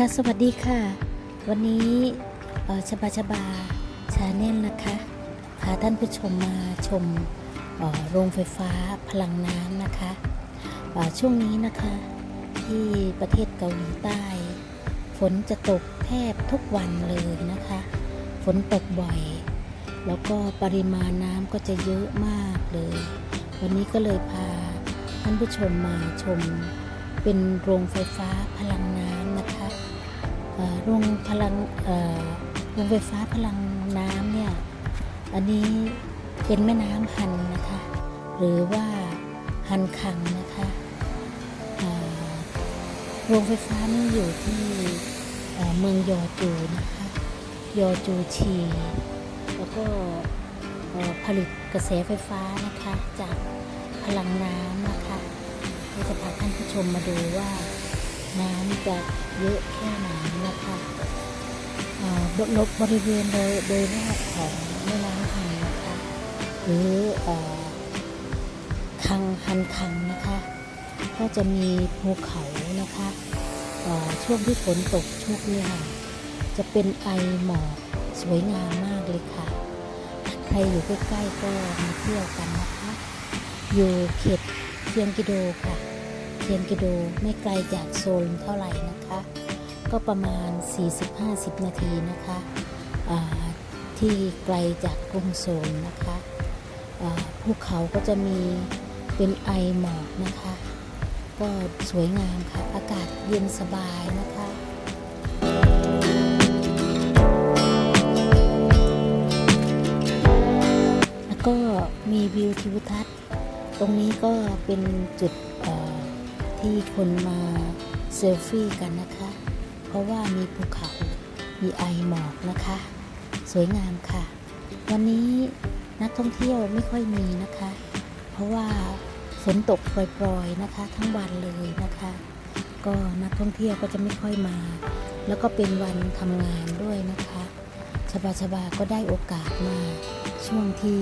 ค่ะสวัสดีค่ะ วันนี้ชบาชบาชาแนลนะคะพาท่านผู้ชมมาชมโรงไฟฟ้าพลังน้ำนะคะช่วงนี้นะคะที่ประเทศเกาหลีใต้ ฝนจะตกแทบทุกวันเลยนะคะ ฝนตกบ่อย แล้วก็ปริมาณน้ำก็จะเยอะมากเลย วันนี้ก็เลยพาท่านผู้ชมมาชมเป็นโรงไฟฟ้าพลังน้ำ โรงพลังโรงไฟฟ้าพลังน้ำเนี่ย อันนี้เป็นแม่น้ำฮันนะคะ หรือว่าฮันคังนะคะโรงไฟฟ้านี่อยู่ที่เมืองยอจูนะคะ ยอจูชี แล้วก็ผลิตกระแสไฟฟ้านะคะจากพลังน้ำนะคะเราจะพาท่านผู้ชมมาดูว่า น้ำจะเยอะแค่ไหนนะคะเอ่อบรบบริเวณโดยโดยรอบของแม่น้ำฮันนะคะหรือคังฮันคังนะคะ ก็จะมีภูเขานะคะช่วงที่ฝนตกชุกเนี่ยค่ะจะเป็นไอหมอกสวยงามมากเลยค่ะ ใครอยู่ใกล้ๆก็มาเที่ยวกันนะคะ อยู่เขตเทียงกิโดค่ะ เทียงกิโดไม่ไกลจากโซลเท่าไหร่นะคะ ก็ประมาณ 40-50 นาทีนะคะที่ไกลจากกรุงโซลนะคะภูเขาก็จะมีเป็นไอหมอกนะคะ ก็สวยงามค่ะ อากาศเย็นสบายนะคะแล้วก็มีวิวทิวทัศน์ ตรงนี้ก็เป็นจุด ที่คนมาเซลฟี่กันนะคะ เพราะว่ามีภูเขา มีไอหมอกนะคะ สวยงามค่ะ วันนี้นักท่องเที่ยวไม่ค่อยมีนะคะ เพราะว่าฝนตกปล่อยๆนะคะ ทั้งวันเลยนะคะ ก็นักท่องเที่ยวก็จะไม่ค่อยมา แล้วก็เป็นวันทำงานด้วยนะคะชบาชบาก็ได้โอกาสมาช่วงที่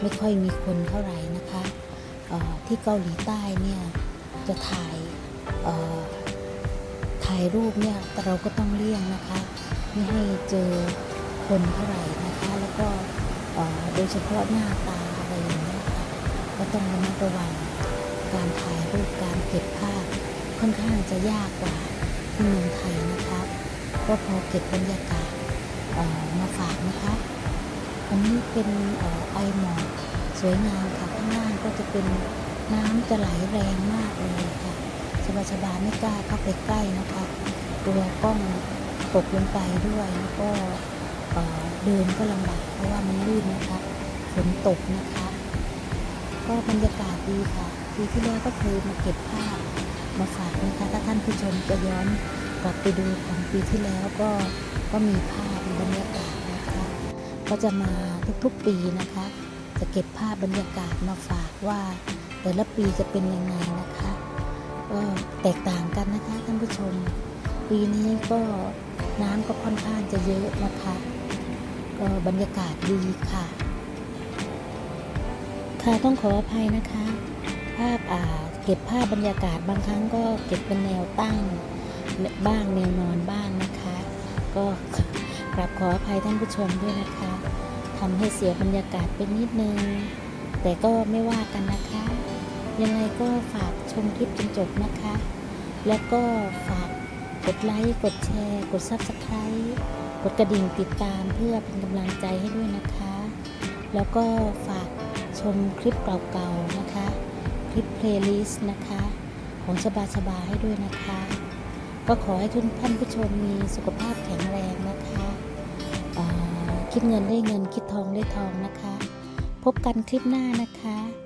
ไม่ค่อยมีคนเท่าไหร่นะคะออที่เกาหลีใต้เนี่ย จะถ่ายถ่ายรูปเนี่ยแต่เราก็ต้องเลี่ยงนะคะไม่ให้เจอคนเท่าไหร่นะคะ แล้วก็โดยเฉพาะหน้าตาอะไรอย่างเงี้ยค่ะก็ต้องระมัดระวังการถ่ายรูปการเก็บภาพค่อนข้างจะยากกว่าที่เมืองไทยนะคะก็พอเก็บบรรยากาศมาฝากนะคะ อันนี้เป็นไอหมอกสวยงามค่ะข้างล่างก็จะเป็น น้ำจะไหลแรงมากเลยค่ะชบาชบาไม่กล้าเข้าไปใกล้นะคะกลัวกล้องตกลงไปด้วยแล้วก็เอ่อเดินก็ลำบากเพราะว่ามันลื่นนะคะฝนตกนะคะ ก็บรรยากาศดีค่ะปีที่แล้วก็เคยมาเก็บภาพมาฝากนะคะถ้าท่านผู้ชมจะย้อนกลับไปดูของปีที่แล้วก็ก็มีภาพบรรยากาศนะคะ ก็จะมาทุกๆปีนะคะ จะเก็บภาพบรรยากาศมาฝากว่า แต่ละปีจะเป็นยังไงนะคะ ก็แตกต่างกันนะคะท่านผู้ชม ปีนี้ก็น้ำก็ค่อนข้างจะเยอะนะคะ ก็บรรยากาศดีค่ะ ค่ะต้องขออภัยนะคะ ภาพอ่าเก็บภาพบรรยากาศบางครั้งก็เก็บเป็นแนวตั้งบ้างแนวนอนบ้างนะคะ ก็กราบขออภัยท่านผู้ชมด้วยนะคะทำให้เสียบรรยากาศไปนิดนึง แต่ก็ไม่ว่ากันนะคะ ยังไงก็ฝากชมคลิปจนจบนะคะ แล้วก็ฝากกดไลค์ กดแชร์ กด Subscribe กดกระดิ่งติดตามเพื่อเป็นกำลังใจให้ด้วยนะคะ แล้วก็ฝากชมคลิปเก่าๆนะคะ คลิปเพลย์ลิสต์นะคะ ของชบาชบาให้ด้วยนะคะ ก็ขอให้ทุกท่านผู้ชมมีสุขภาพแข็งแรงนะคะคิดเงินได้เงินคิดทองได้ทองนะคะ พบกันคลิปหน้านะคะ